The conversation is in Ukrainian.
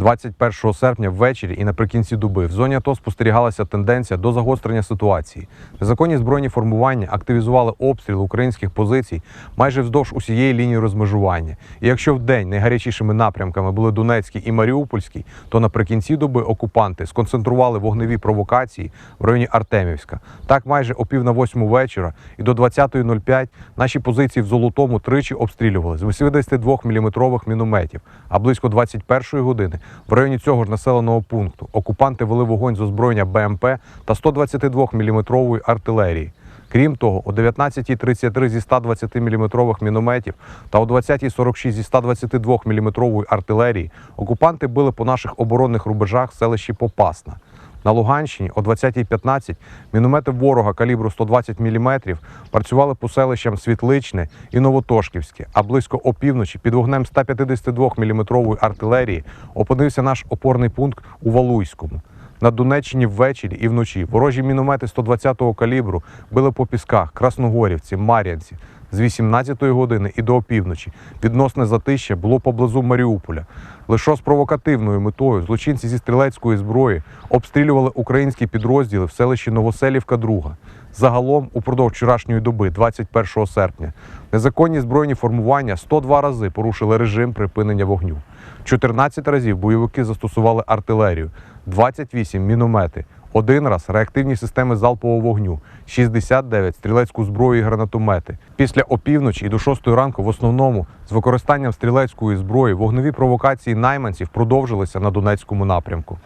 21 серпня ввечері і наприкінці доби в зоні АТО спостерігалася тенденція до загострення ситуації. Незаконні збройні формування активізували обстріл українських позицій майже вздовж усієї лінії розмежування. І якщо в день найгарячішими напрямками були Донецький і Маріупольський, то наприкінці доби окупанти сконцентрували вогневі провокації в районі Артемівська. Так, майже о пів на восьму вечора і до 20.05 наші позиції в Золотому тричі обстрілювали з 82 мм мінометів. А близько 21 години в районі цього ж населеного пункту окупанти вели вогонь з озброєння БМП та 122 мм артилерії. Крім того, о 19.33 зі 120 мм мінометів та о 20.46 зі 122 мм артилерії окупанти били по наших оборонних рубежах в селищі Попасна. На Луганщині о 20.15 міномети ворога калібру 120 мм працювали по селищам Світличне і Новотошківське, а близько опівночі під вогнем 152 мм артилерії опинився наш опорний пункт у Валуйському. На Донеччині ввечері і вночі ворожі міномети 120-го калібру били по пісках, Красногорівці, Мар'янці з 18-ї години і до опівночі. Відносне затища було поблизу Маріуполя. Лише з провокативною метою злочинці зі стрілецької зброї обстрілювали українські підрозділи в селищі Новоселівка Друга. Загалом, упродовж вчорашньої доби, 21 серпня, незаконні збройні формування 102 рази порушили режим припинення вогню. 14 разів бойовики застосували артилерію, 28 міномети, один раз реактивні системи залпового вогню, 69 стрілецьку зброю і гранатомети. Після опівночі і до 6 ранку в основному з використанням стрілецької зброї вогневі провокації найманців продовжилися на Донецькому напрямку.